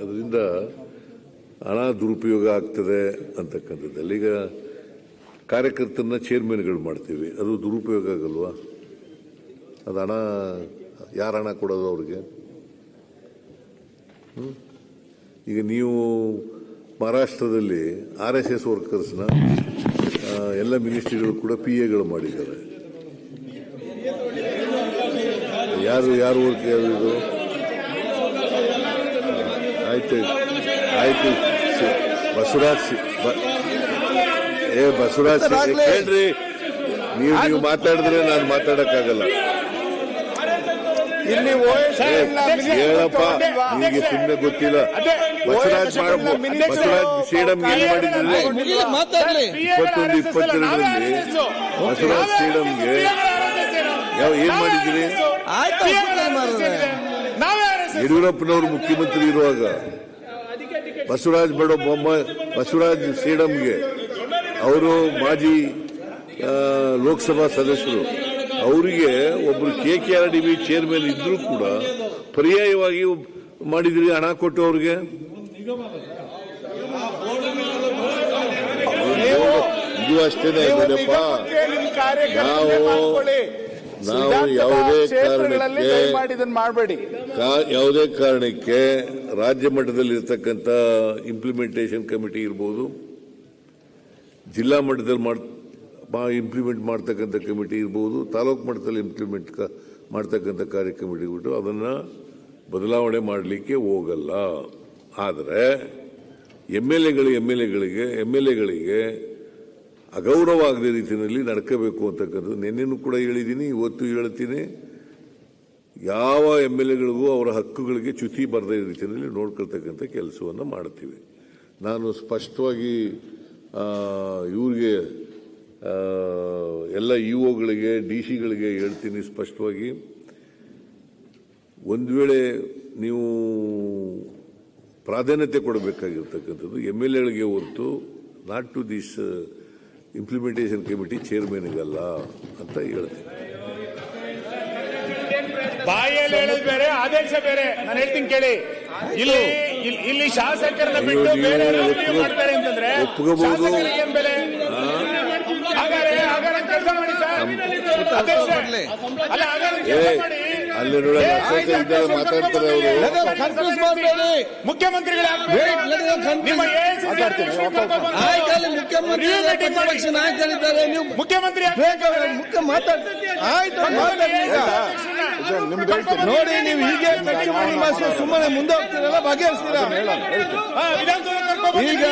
ಅದರಿಂದ ಹಣ ದುರುಪಯೋಗ ಆಗ್ತದೆ ಅಂತಕ್ಕಂಥದ್ದಲ್ಲಿ. ಈಗ ಕಾರ್ಯಕರ್ತರನ್ನ ಚೇರ್ಮನ್ಗಳು ಮಾಡ್ತೀವಿ. ಅದು ದುರುಪಯೋಗ ಆಗಲ್ವಾ? ಅದು ಹಣ, ಯಾರು ಹಣ ಕೊಡೋದು ಅವ್ರಿಗೆ? ಈಗ ನೀವು ಮಹಾರಾಷ್ಟ್ರದಲ್ಲಿ ಆರ್ ಎಸ್ ಎಸ್ ವರ್ಕರ್ಸ್ನ ಎಲ್ಲ ಮಿನಿಸ್ಟ್ರಿಗಳು ಕೂಡ ಪಿ ಎಗಳು ಮಾಡಿದ್ದಾರೆ. ಯಾರು ಯಾರು ವರ್ಕ್ ಯಾರು ಇದು ಆಯ್ತು ಆಯ್ತು ಬಸವರಾಜ್ ಏ ಬಸವರಾಜ್ ಹೇಳ್ರಿ ನೀವು ನೀವು ಮಾತಾಡಿದ್ರೆ ನಾನು ಮಾತಾಡಕ್ಕಾಗಲ್ಲ. ಇಲ್ಲಿ ಹೇಳಪ್ಪ ನಿಮಗೆ ಸುಮ್ಮನೆ ಗೊತ್ತಿಲ್ಲ. ಬಸವರಾಜ್ ಬಸವರಾಜ್ ಸೇಡಂ ಏನ್ ಮಾಡಿದ್ರೆ? ಇಪ್ಪತ್ತೊಂದು ಇಪ್ಪತ್ತೆರಡರಲ್ಲಿ ಬಸವರಾಜ್ ಸೇಡಂಗೆ ಯಾವ ಏನ್ ಮಾಡಿದ್ರಿ? ಆಯ್ತು. ಯಡಿಯೂರಪ್ಪನವರು ಮುಖ್ಯಮಂತ್ರಿ ಇರುವಾಗ ಬಸವರಾಜ್ ಬಡ ಬಸವರಾಜ್ ಸೇಡಂಗೆ ಅವರು ಮಾಜಿ ಲೋಕಸಭಾ ಸದಸ್ಯರು ಅವರಿಗೆ ಒಬ್ರು K K R D B chairman ಇದ್ರೂ ಕೂಡ ಪರ್ಯಾಯವಾಗಿ ಮಾಡಿದ್ರಿ ಹಣ ಕೊಟ್ಟು ಅವ್ರಿಗೆ? ಇದು ಅಷ್ಟೇನೆ ನಾವು ನಾವು ಯಾವುದೇ ಕಾರಣಕ್ಕೆ ಇದನ್ನ ಮಾಡಬೇಡಿ. ಯಾವುದೇ ಕಾರಣಕ್ಕೆ ರಾಜ್ಯ ಮಟ್ಟದಲ್ಲಿ ಇರತಕ್ಕಂತ ಇಂಪ್ಲಿಮೆಂಟೇಷನ್ ಕಮಿಟಿ ಇರ್ಬೋದು ಜಿಲ್ಲಾ ಮಟ್ಟದಲ್ಲಿ ಮಾಡ್ ಇಂಪ್ಲಿಮೆಂಟ್ ಮಾಡ್ತಕ್ಕಂಥ ಕಮಿಟಿ ಇರ್ಬೋದು ತಾಲೂಕು ಮಟ್ಟದಲ್ಲಿ ಇಂಪ್ಲಿಮೆಂಟ್ ಮಾಡ್ತಕ್ಕಂಥ ಕಾರ್ಯ ಕಮಿಟಿ ಬಿಟ್ಟು ಅದನ್ನು ಬದಲಾವಣೆ ಮಾಡಲಿಕ್ಕೆ ಹೋಗಲ್ಲ. ಆದರೆ ಎಂ ಎಲ್ ಎಗಳು ಎಂ ಎಲ್ ಎಗಳಿಗೆ ಎಂ ಎಲ್ ಎಗಳಿಗೆ ಅಗೌರವ ಆಗದ ರೀತಿಯಲ್ಲಿ ನಡ್ಕೋಬೇಕು ಅಂತಕ್ಕಂಥದ್ದು. ನಿನ್ನೆನೂ ಕೂಡ ಹೇಳಿದ್ದೀನಿ, ಇವತ್ತು ಹೇಳ್ತೀನಿ. ಯಾವ ಎಂ ಎಲ್ ಎಗಳಿಗೂ ಅವರ ಹಕ್ಕುಗಳಿಗೆ ಚ್ಯುತಿ ಬರದ ರೀತಿಯಲ್ಲಿ ನೋಡ್ಕೊಳ್ತಕ್ಕಂಥ ಕೆಲಸವನ್ನು ಮಾಡ್ತೀವಿ. ನಾನು ಸ್ಪಷ್ಟವಾಗಿ ಇವ್ರಿಗೆ ಎಲ್ಲ ಇ ಒಗಳಿಗೆ ಡಿ ಸಿಗಳಿಗೆ ಹೇಳ್ತೀನಿ ಸ್ಪಷ್ಟವಾಗಿ. ಒಂದು ವೇಳೆ ನೀವು ಪ್ರಾಧಾನ್ಯತೆ ಕೊಡಬೇಕಾಗಿರ್ತಕ್ಕಂಥದ್ದು ಎಂ ಎಲ್ ಎಗಳಿಗೆ ಹೊರತು not to this implementation committee ಚೇರ್ಮನ್ಗಲ್ಲ ಅಂತ ಹೇಳ್ತೀನಿ. ಬಾಯಲ್ಲಿ ಹೇಳೋದು ಬೇರೆ ಆದೇಶ ಬೇರೆ. ನಾನು ಹೇಳ್ತೀನಿ ಕೇಳಿ. ಇಲ್ಲಿ ಇಲ್ಲಿ- ಇಲ್ಲಿ ಶಾಸಕರನ್ನ ಬಿಟ್ಟು ಬೇರೆ ಮಾಡ್ತಾರೆ ಅಂತಂದ್ರೆ. ಶಾಸಕರಿಗೆ ಏನ್ ಬೆಲೆ? ಹಾಗಾದ್ರೆ ಹಾಗಾದ್ರೆ ಕೆಲಸ ಮಾಡಿ ಸರ್. ಅಧ್ಯಕ್ಷ. ಅಲ್ಲ ಹಾಗಾದ್ರೆ ಏ ಕೆಲಸ ಮಾಡಿ. ಅಲ್ಲಿ ನೋಡ ಏ, ಶಾಸಕ ಇದ್ದಾರೆ ಮಾತಾಡ್ತಾರೆ ಅವರು. ಮುಖ್ಯಮಂತ್ರಿಗಳು. ನಿಮ್ಮ ಬಂದು ಆಯ್ತು ಅಲ್ಲಿ ಮುಖ್ಯಮಂತ್ರಿ. ಪ್ರತಿಪಕ್ಷ ನಾಯಕರಿದ್ದಾರೆ ನೀವು ಮುಖ್ಯಮಂತ್ರಿ ಬೇಗ ಮುಖ್ಯ ಮಾತಾಡ್ ಆಯ್ತು ನೋಡಿ ನೀವು ಹೀಗೆ ಕಟ್ಟಿ ಮಾಡಿ ಮಾಸ್ಟರ್ ಸುಮ್ಮನೆ ಮುಂದೆ ಹೋಗ್ತೀರಲ್ಲ ಬಗೆಹರಿಸ್ತೀರಾ? ಈಗ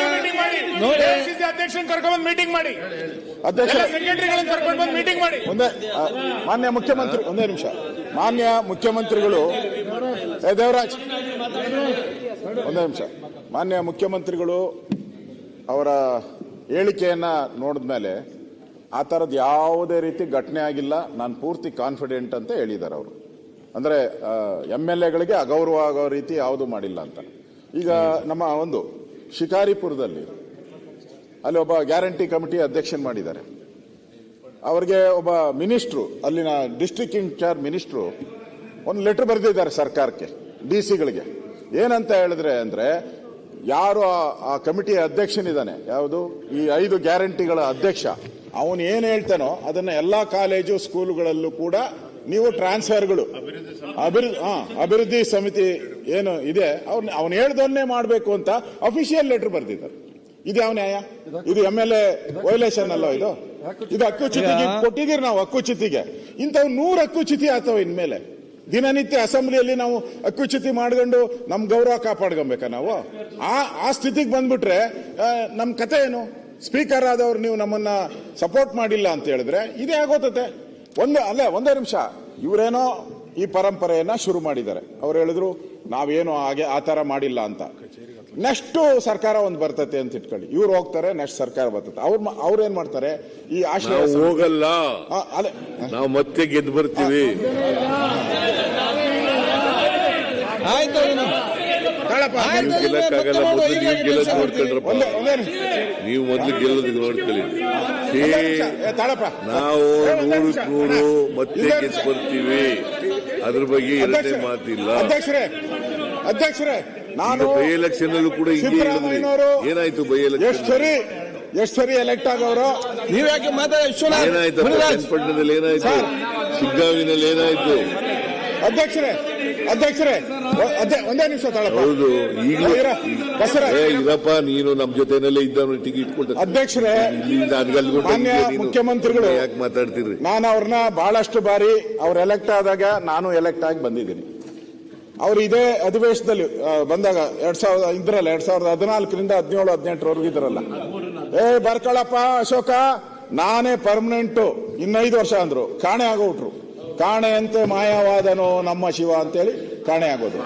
ನೋಡಿ. ಅಧ್ಯಕ್ಷನ್ ಕರ್ಕೊಂಡ್ಬಂದು ಮೀಟಿಂಗ್ ಮಾಡಿ. ಅಧ್ಯಕ್ಷ ಸೆಕ್ರೆಟರಿಗಳನ್ನು ಕರ್ಕೊಂಡು ಬಂದು ಮೀಟಿಂಗ್ ಮಾಡಿ. ಒಂದೇ ಮಾನ್ಯ ಮುಖ್ಯಮಂತ್ರಿ ಒಂದೇ ನಿಮಿಷ. ಮಾನ್ಯ ಮುಖ್ಯಮಂತ್ರಿಗಳು ದೇವರಾಜ್. ಒಂದೇ ನಿಮಿಷ. ಮಾನ್ಯ ಮುಖ್ಯಮಂತ್ರಿಗಳು ಅವರ ಹೇಳಿಕೆಯನ್ನು ನೋಡಿದ ಮೇಲೆ ಆ ಥರದ್ದು ಯಾವುದೇ ರೀತಿ ಘಟನೆ ಆಗಿಲ್ಲ, ನಾನು ಪೂರ್ತಿ ಕಾನ್ಫಿಡೆಂಟ್ ಅಂತ ಹೇಳಿದ್ದಾರೆ ಅವರು. ಅಂದರೆ ಎಂ ಎಲ್ ಎಗಳಿಗೆ ಅಗೌರವ ಆಗೋ ರೀತಿ ಯಾವುದು ಮಾಡಿಲ್ಲ ಅಂತ. ಈಗ ನಮ್ಮ ಒಂದು ಶಿಕಾರಿಪುರದಲ್ಲಿ ಅಲ್ಲಿ ಒಬ್ಬ ಗ್ಯಾರಂಟಿ ಕಮಿಟಿ ಅಧ್ಯಕ್ಷನ್ ಮಾಡಿದ್ದಾರೆ. ಅವ್ರಿಗೆ ಒಬ್ಬ ಮಿನಿಸ್ಟ್ರು, ಅಲ್ಲಿನ ಡಿಸ್ಟ್ರಿಕ್ಟ್ ಇನ್ಚಾರ್ಜ್ ಮಿನಿಸ್ಟ್ರು ಒಂದು ಲೆಟರ್ ಬರೆದಿದ್ದಾರೆ ಸರ್ಕಾರಕ್ಕೆ ಡಿ ಸಿಗಳಿಗೆ ಏನಂತ ಹೇಳಿದ್ರೆ ಅಂದ್ರೆ ಯಾರು ಆ- ಕಮಿಟಿ ಕಮಿಟಿಯ ಅಧ್ಯಕ್ಷನಿದ್ದಾನೆ? ಯಾವುದು? ಈ ಐದು ಗ್ಯಾರಂಟಿಗಳ ಅಧ್ಯಕ್ಷ. ಅವನು ಏನು ಹೇಳ್ತಾನೋ ಅದನ್ನ ಎಲ್ಲಾ ಕಾಲೇಜು ಸ್ಕೂಲುಗಳಲ್ಲೂ ಕೂಡ ನೀವು ಟ್ರಾನ್ಸ್ಫರ್ಗಳು. ಅಭಿವೃದ್ಧಿ ಹಾ ಅಭಿವೃದ್ಧಿ ಸಮಿತಿ ಏನು ಇದೆ ಅವ್ನ ಅವನು ಹೇಳ್ದವನ್ನೇ ಮಾಡಬೇಕು ಅಂತ ಅಫಿಷಿಯಲ್ ಲೆಟರ್ ಬರ್ದಿದ್ದಾರೆ. ಇದು ಯಾವ ನ್ಯಾಯ? ಇದು ಎಂ ಎಲ್ ಎ ವೈಲೇಷನ್ ಅಲ್ಲ ಇದು? ಇದು ಹಕ್ಕುಚ್ಯುತಿಗೆ ಕೊಟ್ಟಿದ್ದೀರಿ ನಾವು ಹಕ್ಕುಚ್ಯುತಿಗೆ ಇಂಥವು ನೂರು ಹಕ್ಕುಚ್ಯುತಿ ಆಗ್ತವೆ ಇನ್ಮೇಲೆ. ದಿನನಿತ್ಯ ಅಸೆಂಬ್ಲಿಯಲ್ಲಿ ನಾವು ಹಕ್ಕುಚ್ಯುತಿ ಮಾಡ್ಕೊಂಡು ನಮ್ಮ ಗೌರವ ಕಾಪಾಡ್ಕೊಬೇಕಾ ನಾವು? ಆ ಆ ಸ್ಥಿತಿಗೆ ಬಂದ್ಬಿಟ್ರೆ ನಮ್ಮ ನಮ್ ಕತೆ ಏನು? ಸ್ಪೀಕರ್ ಆದವ್ರು ನೀವು ನಮ್ಮನ್ನ ಸಪೋರ್ಟ್ ಮಾಡಿಲ್ಲ ಅಂತ ಹೇಳಿದ್ರೆ ಇದೇ ಆಗೋತತೆ. ಒಂದೇ, ಅಲ್ಲ, ಒಂದೇ ನಿಮಿಷ. ಇವರೇನೋ ಈ ಪರಂಪರೆಯನ್ನ ಶುರು ಮಾಡಿದ್ದಾರೆ. ಅವ್ರು ಹೇಳಿದ್ರು, ನಾವೇನು ಹಾಗೆ ಆ ತರ ಮಾಡಿಲ್ಲ ಅಂತ. ನೆಕ್ಸ್ಟ್ ಸರ್ಕಾರ ಒಂದು ಬರ್ತತೆ ಅಂತ ಇಟ್ಕೊಳ್ಳಿ. ಇವ್ರು ಹೋಗ್ತಾರೆ ನೆಕ್ಸ್ಟ್ ಸರ್ಕಾರ ಬರ್ತದೆ ಅವ್ರು ಮ- ಅವ್ರು ಏನ್ ಮಾಡ್ತಾರೆ? ಈ ಆಶ್ರಯ ನಾವು ಹೋಗಲ್ಲ. ಆ, ಅಲ್ಲೇ ನಾವು ಮತ್ತೆ ಗೆದ್ದು ಬರ್ತೀವಿ. ಆಯ್ತು ಅದನ್ನ. ತಾಳಪ್ಪ, ಆಯ್ತು, ನೀವು ಅದನ್ನ ಗೆಲ್ಲಕ್ಕಾಗಲ್ಲ. ಮತ್ತೆ ಮೊದಲು ನೀವು ಗೆಲ್ಲೋದು ಕೆಲಸ ಮಾಡ್ತೀವಿ. ನೋಡ್ಕೊಳ್ರಪ್ಪ ಒಂದೇ ಒಂದೇ ನಿಮಿಷ. ನೀವು ಮೊದಲು ಗೆಲ್ಲೋದಕ್ಕೆ ನೋಡ್ಕೊಳ್ಳಿ. ಛೇ, ಒಂದೇ ನಿಮಿಷ. ಏ, ತಾಳಪ್ಪ. ನಾವು ಒಂದೇ ನಿಮಿಷ. ನೂರಕ್ಕೆ ನೂರು ಮತ್ತೆ ಗೆದ್ದು ಬರ್ತೀವಿ. ಅದ್ರ ಬಗ್ಗೆ ಎರಡನೇ ಅಧ್ಯಕ್ಷರೇ, ಮಾತಿಲ್ಲ. ಅಧ್ಯಕ್ಷರೇ. ಅಧ್ಯಕ್ಷರೇ. ನಾನು ಬೈ ಎಲೆಕ್ಷನ್ ಅಲ್ಲೂ ಕೂಡ. ಏನಾಯ್ತು ಬೈ ಎಷ್ಟು ಎಲೆಕ್ಷನ್ ಸರಿ ಎಷ್ಟು ಸರಿ ಎಲೆಕ್ಟ್ ಆಗವರು ನೀವ್ಯಾಕೆ ಮಾತಾಡ ಏನಾಯ್ತು ಪಟ್ಟಣದಲ್ಲಿ ಏನಾಯ್ತು? ಸರ್. ಶಿಗ್ಗಾವಿನಲ್ಲಿ ಏನಾಯ್ತು? ಅಧ್ಯಕ್ಷರೇ ಅಧ್ಯಕ್ಷರೇ ಒಂದೇ ನಿಮಿಷ ತಾಳಪ್ಪ. ಹೌದು ಈಗಪ್ಪ ಇರಪ್ಪ ನೀನು ನಮ್ ಜೊತೆನಲ್ಲೇ ಇದ್ದವನು ಟಿಕೆಟ್ ಕೊಟ್ಟ ಅಧ್ಯಕ್ಷರೇ ಮಾನ್ಯ ಮುಖ್ಯಮಂತ್ರಿಗಳು ಯಾಕೆ ಮಾತಾಡ್ತೀರಿ ನಾನು ಅವ್ರನ್ನ ಬಹಳಷ್ಟು ಬಾರಿ ಅವ್ರು ಎಲೆಕ್ಟ್ ಆದಾಗ ನಾನು ಎಲೆಕ್ಟ್ ಆಗಿ ಬಂದಿದ್ದೀನಿ. ಅವ್ರು ಇದೇ ಅಧಿವೇಶನದಲ್ಲಿ ಬಂದಾಗ ಎರಡ್ ಸಾವಿರದ ಇದ್ರಲ್ಲ ಎರಡ್ ಸಾವಿರದ ಹದಿನಾಲ್ಕರಿಂದ ಹದಿನೇಳು, ಹದಿನೆಂಟರವರೆಗೂ ಇದ್ರಲ್ಲ ಏ, ಬರ್ಕಳಪ್ಪ, ಅಶೋಕ, ನಾನೇ ಪರ್ಮನೆಂಟು ಇನ್ನೈದು ವರ್ಷ ಅಂದ್ರು. ಕಾಣೆ ಆಗೋಟ್ರು. ಕಾಣೆಯಂತೆ ಮಾಯವಾದನೋ ನಮ್ಮ ಶಿವ ಅಂತೇಳಿ ಕಾಣೆ ಆಗೋದು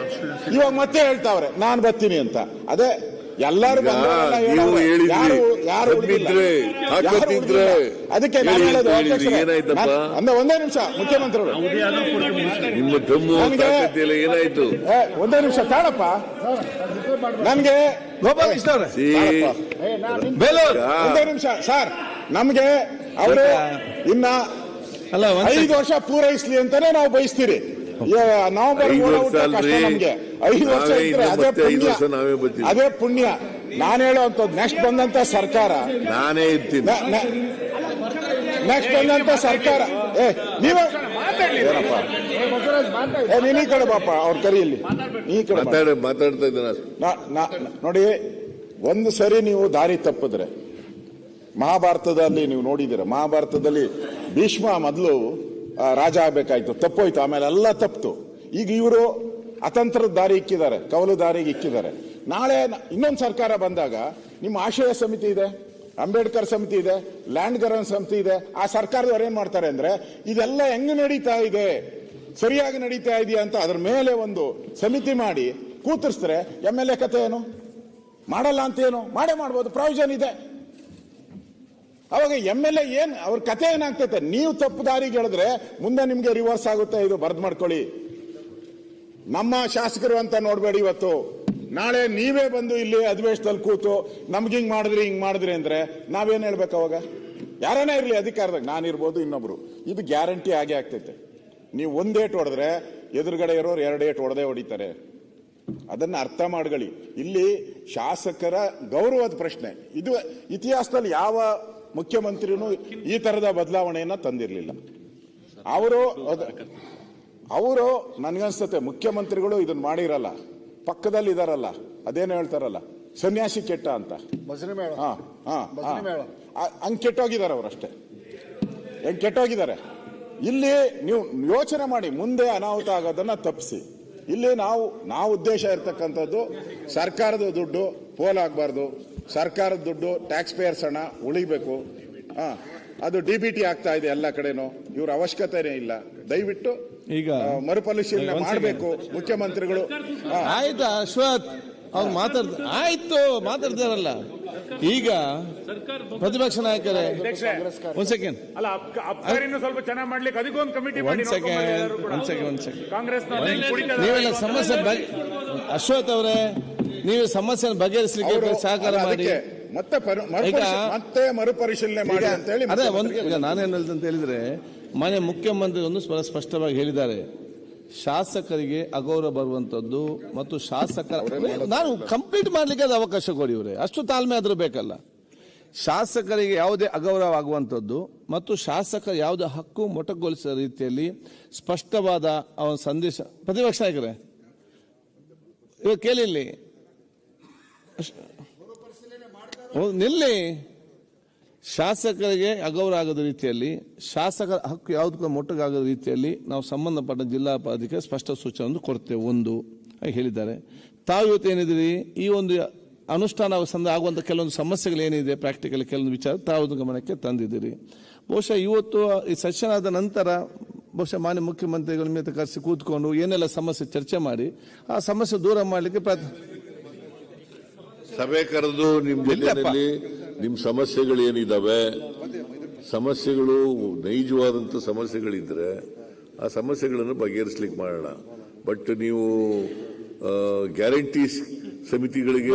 ಇವಾಗ ಮತ್ತೆ ಹೇಳ್ತಾವ್ರೆ, ನಾನು ಬರ್ತೀನಿ ಅಂತ. ಅದೇ ಎಲ್ಲರೂ ನೀವು. ಹೇಳಿದ್ರಿ, ಯಾರು ತಾಕತ್ತಿದ್ರೆ, ಅದಕ್ಕೆ ನಾನು ಹೇಳಿ ಹೇಳೋದು ಏನಾಯ್ತಪ್ಪ? ನಾನ್- ಒಂದೇ ನಿಮಿಷ ಮುಖ್ಯಮಂತ್ರಿಗಳು. ನಿಮ್ಮ ತಮ್ಮು ತಾಕತ್ತಿಲ್ಲ ಏನಾಯ್ತು? ಏ, ಒಂದೇ ನಿಮಿಷ ತಾಳಪ್ಪ. ನನ್ಗೆ ಅವ್ರೆ. ಸಿ ಬೇಲೂರ್ ಒಂದೇ ನಿಮಿಷ ಸರ್ ನಮ್ಗೆ ಅವರು ಇನ್ನ ಐದು ವರ್ಷ ಪೂರೈಸ್ಲಿ ಅಂತಾನೆ ನಾವು ಬಯಸ್ತೀರಿ. ನವೆಂಬರ್ ಮೂರ ಕಷ್ಟ ನಮ್ಗೆ. ಐದು ವರ್ಷ ನಾವೇ ಇದ್ರೆ ಅದೇ ಪುಣ್ಯ. ವರ್ಷ ನಾವೇ ಬರ್ತೀವಿ. ಅದೇ ಪುಣ್ಯ. ನಾನು ಹೇಳೋವಂಥದ್ದು ನೆಕ್ಸ್ಟ್ ಬಂದಂತ ಸರ್ಕಾರ. ನಾನೇ ಇರ್ತೀನಿ. ನೆಕ್ಸ್ಟ್ ಬಂದಂತ ಸರ್ಕಾರ. ಏ ನೀವು ಏನಪ್ಪ? ಏ ನೀನ್ ಈ ಕಡೆ ಬಾಪ ಅವ್ರ ಕರೆಯಲ್ಲಿ. ನೀ ಈ ಕಡೆ ಬಾ. ಮಾತಾಡ ಮಾತಾಡ್ತಾ ಇದ್ದೀರಾ ನಾ- ನಾ- ನೋಡಿ ಒಂದು ಸರಿ ನೀವು ದಾರಿ ತಪ್ಪಿದ್ರೆ ಮಹಾಭಾರತದಲ್ಲಿ ನೀವು ನೋಡಿದಿರ ಮಹಾಭಾರತದಲ್ಲಿ ಭೀಷ್ಮ ಮೊದಲು ರಾಜ ಆಗ್ಬೇಕಾಯ್ತು ತಪ್ಪೋಯ್ತು ಆಮೇಲೆ ಎಲ್ಲ ತಪ್ಪಿತು ಈಗ ಇವರು ಅತಂತ್ರದ ದಾರಿ ಇಕ್ಕಿದ್ದಾರೆ ಕವಲು ದಾರಿಗೆ ಇಕ್ಕಿದ್ದಾರೆ. ನಾಳೆ ಇನ್ನೊಂದು ಸರ್ಕಾರ ಬಂದಾಗ ನಿಮ್ಮ ಆಶಯ ಸಮಿತಿ ಇದೆ, ಅಂಬೇಡ್ಕರ್ ಸಮಿತಿ ಇದೆ, ಲ್ಯಾಂಡ್ ಗರನ್ ಸಮಿತಿ ಇದೆ. ಆ ಸರ್ಕಾರದವ್ರು ಏನ್ ಮಾಡ್ತಾರೆ ಅಂದ್ರೆ, ಇದೆಲ್ಲ ಹೆಂಗ್ ನಡೀತಾ ಇದೆ, ಸರಿಯಾಗಿ ನಡೀತಾ ಇದೆಯಾ ಅಂತ ಅದ್ರ ಮೇಲೆ ಒಂದು ಸಮಿತಿ ಮಾಡಿ ಕೂತಿರ್ಸ್ತಾರೆ. ಎಂ ಎಲ್ ಎ ಕತೆ ಏನು? ಮಾಡಲ್ಲ ಅಂತ ಏನು? ಮಾಡೇ ಮಾಡ್ಬೋದು ಪ್ರಾವಿಷನ್ ಇದೆ. ಅವಾಗ ಎಂ ಎಲ್ ಎ ಏನ್, ಅವ್ರ ಕತೆ ಏನಾಗ್ತೈತೆ? ನೀವು ತಪ್ಪು ದಾರಿಗೆ ಹೇಳಿದ್ರೆ ಮುಂದೆ ನಿಮ್ಗೆ ರಿವರ್ಸ್ ಆಗುತ್ತೆ, ಇದು ಬರ್ದ್ ಮಾಡ್ಕೊಳ್ಳಿ. ನಮ್ಮ ಶಾಸಕರು ಅಂತ ನೋಡಬೇಡಿ ಇವತ್ತು. ನಾಳೆ ನೀವೇ ಬಂದು ಇಲ್ಲಿ ಅಧಿವೇಶನದಲ್ಲಿ ಕೂತು ನಮ್ಗೆ ಹಿಂಗ್ ಮಾಡಿದ್ರಿ ಹಿಂಗ್ ಮಾಡಿದ್ರಿ ಅಂದ್ರೆ ನಾವೇನ್ ಹೇಳ್ಬೇಕು ಅವಾಗ? ಯಾರನೇ ಇರಲಿ ಅಧಿಕಾರದಾಗ? ನಾನಿರ್ಬೋದು ಇನ್ನೊಬ್ರು. ಇದು ಗ್ಯಾರಂಟಿ ಆಗೇ ಆಗ್ತೈತೆ. ನೀವು ಒಂದ್ ಏಟ್ ಹೊಡೆದ್ರೆ ಎದುರುಗಡೆ ಇರೋರು ಎರಡು ಏಟ್ ಹೊಡೆದೇ ಹೊಡಿತಾರೆ. ಅದನ್ನ ಅರ್ಥ ಮಾಡ್ಕೊಳ್ಳಿ. ಇಲ್ಲಿ ಶಾಸಕರ ಗೌರವದ ಪ್ರಶ್ನೆ. ಇದು ಇತಿಹಾಸದಲ್ಲಿ ಯಾವ ಮುಖ್ಯಮಂತ್ರಿನೂ ಈ ತರದ ಬದಲಾವಣೆಯನ್ನ ತಂದಿರಲಿಲ್ಲ. ಅವರು ಅವರು ನನಗನ್ಸುತ್ತೆ ಮುಖ್ಯಮಂತ್ರಿಗಳು ಇದನ್ನ ಮಾಡಿರಲ್ಲ. ಪಕ್ಕದಲ್ಲಿ ಇದಾರಲ್ಲ ಅದೇನು ಹೇಳ್ತಾರಲ್ಲ ಸನ್ಯಾಸಿ ಕೆಟ್ಟ ಅಂತ. ಹಾ ಹಾ ಹಾ. ಹಂಗ್ ಕೆಟ್ಟೋಗಿದ್ದಾರೆ ಅವರಷ್ಟೇ ಹೆಂಗ್ ಕೆಟ್ಟೋಗಿದ್ದಾರೆ ಇಲ್ಲಿ ನೀವು ಯೋಚನೆ ಮಾಡಿ ಮುಂದೆ ಅನಾಹುತ ಆಗೋದನ್ನ ತಪ್ಪಿಸಿ. ಇಲ್ಲಿ ನಾವು ನಾವು ಉದ್ದೇಶ ಇರ್ತಕ್ಕಂಥದ್ದು ಸರ್ಕಾರದ ದುಡ್ಡು ಪೋಲಾಗಬಾರ್ದು ಸರ್ಕಾರದ ದುಡ್ಡು ಟ್ಯಾಕ್ಸ್ ಪೇಯರ್ಸ್ ಹಣ ಉಳಿಬೇಕು. ಹಾ ಅದು ಡಿ ಬಿ ಟಿ ಆಗ್ತಾ ಇದೆ ಎಲ್ಲ ಕಡೆನೂ. ಇವ್ರ ಅವಶ್ಯಕತೆನೇ ಇಲ್ಲ. ದಯವಿಟ್ಟು ಈಗ ಮರುಪರಿಶೀಲನೆ ಮಾಡಬೇಕು ಮುಖ್ಯಮಂತ್ರಿಗಳು. ಆಯ್ತು ಅಶ್ವಥ್? ಅವ್ರು ಮಾತಾಡ್ತ ಆಯ್ತು ಮಾತಾಡ್ತಾರಲ್ಲ ಈಗ ಪ್ರತಿಪಕ್ಷ ನಾಯಕರೇ ಒಂದ್ ಸೆಕೆಂಡ್. ಸ್ವಲ್ಪ ಚೆನ್ನಾಗಿ ಮಾಡ್ಲಿಕ್ಕೆ ಅದಕ್ಕೊಂದು ಕಮಿಟಿ ಒಂದ್ ಸೆಕೆಂಡ್ ಕೂಡ. ಒಂದ್ ಸೆಕೆಂಡ್ ಒಂದ್ ಸೆಕೆಂಡ್. ಕಾಂಗ್ರೆಸ್ ನೀವೆಲ್ಲ ಸಮಸ್ಯೆ ಅಶ್ವಥ್ ಅವರೇ ನೀವು ಸಮಸ್ಯೆ ಬಗೆಹರಿಸಲಿಕ್ಕೆ ಸಹಕಾರ ಮಾಡಿ. ಮತ್ತೆ ಪರಿ- ಮರುಪರಿಶೀಲನೆ- ಮತ್ತೆ ಮರುಪರಿಶೀಲನೆ ಮಾಡಿ ಅಂತ ಹೇಳಿ ಅದೇ ಒಂದ್ ಈಗ ನಾನೇನ್ ಹೇಳ್ದಂತ ಅಂತ ಹೇಳಿದ್ರೆ ಮಾನ್ಯ ಮುಖ್ಯಮಂತ್ರಿ ಒಂದು ಸ್ಪ- ಸ್ಪಷ್ಟವಾಗಿ ಹೇಳಿದ್ದಾರೆ. ಶಾಸಕರಿಗೆ ಅಗೌರವ ಬರುವಂತದ್ದು ಮತ್ತು ಶಾಸಕರ ನಾನು ಕಂಪ್ಲೀಟ್ ಮಾಡಲಿಕ್ಕೆ ಅದು ಅವಕಾಶ ಕೊಡಿ ಇವ್ರೆ ಅಷ್ಟು ತಾಳ್ಮೆ ಆದರೂ ಬೇಕಲ್ಲ. ಶಾಸಕರಿಗೆ ಯಾವುದೇ ಅಗೌರವ ಆಗುವಂಥದ್ದು ಮತ್ತು ಶಾಸಕರ ಯಾವುದೇ ಹಕ್ಕು ಮೊಟಕುಗೊಳಿಸಿದ ರೀತಿಯಲ್ಲಿ ಸ್ಪಷ್ಟವಾದ ಅವನ ಸಂದೇಶ. ಪ್ರತಿಪಕ್ಷ ನಾಯಕರೇ ಇವಾಗ ಕೇಳಿಲ್ಲಿ. ನಿಲ್ಲಿ. ಶಾಸಕರಿಗೆ ಅಗೌರವ ಆಗದ ರೀತಿಯಲ್ಲಿ ಶಾಸಕರ ಹಕ್ಕು ಯಾವುದಕ್ಕೂ ಮೊಟ್ಟಗಾಗದ ರೀತಿಯಲ್ಲಿ ನಾವು ಸಂಬಂಧಪಟ್ಟ ಜಿಲ್ಲಾ ಅಧಿಕಾರಿ ಸ್ಪಷ್ಟ ಸೂಚನೆಯನ್ನು ಕೊಡ್ತೇವೆ ಒಂದು ಹೇಳಿದ್ದಾರೆ. ತಾವು ಇವತ್ತು ಏನಿದ್ದೀರಿ? ಈ ಒಂದು ಅನುಷ್ಠಾನ ಸಂದ ಆಗುವಂಥ ಕೆಲವೊಂದು ಸಮಸ್ಯೆಗಳು ಏನಿದೆ? ಪ್ರಾಕ್ಟಿಕಲ್ ಕೆಲವೊಂದು ವಿಚಾರ ತಾವು ಗಮನಕ್ಕೆ ತಂದಿದ್ದೀರಿ. ಬಹುಶಃ ಇವತ್ತು ಈ ಸೆಷನ್ ಆದ ನಂತರ ಬಹುಶಃ ಮಾನ್ಯ ಮುಖ್ಯಮಂತ್ರಿಗಳ ಮೇಲೆ ಕರೆಸಿ ಕೂತ್ಕೊಂಡು ಏನೆಲ್ಲ ಸಮಸ್ಯೆ ಚರ್ಚೆ ಮಾಡಿ ಆ ಸಮಸ್ಯೆ ದೂರ ಮಾಡಲಿಕ್ಕೆ ಪ್ರಯತ್ನ ಸಭೆ ಕರೆದು ನಿಮ್ ಇಲ್ಲಪ್ಪ. ಜೊತೆಯಲ್ಲಿ ನಿಮ್ ಸಮಸ್ಯೆಗಳು ನೈಜವಾದಂತ ಸಮಸ್ಯೆಗಳಿದ್ರೆ ಆ ಸಮಸ್ಯೆಗಳನ್ನು ಬಗೆಹರಿಸ್ಲಿಕ್ಕೆ ಮಾಡೋಣ ಬಟ್ ನೀವು ಗ್ಯಾರಂಟಿ ಸಮಿತಿಗಳಿಗೆ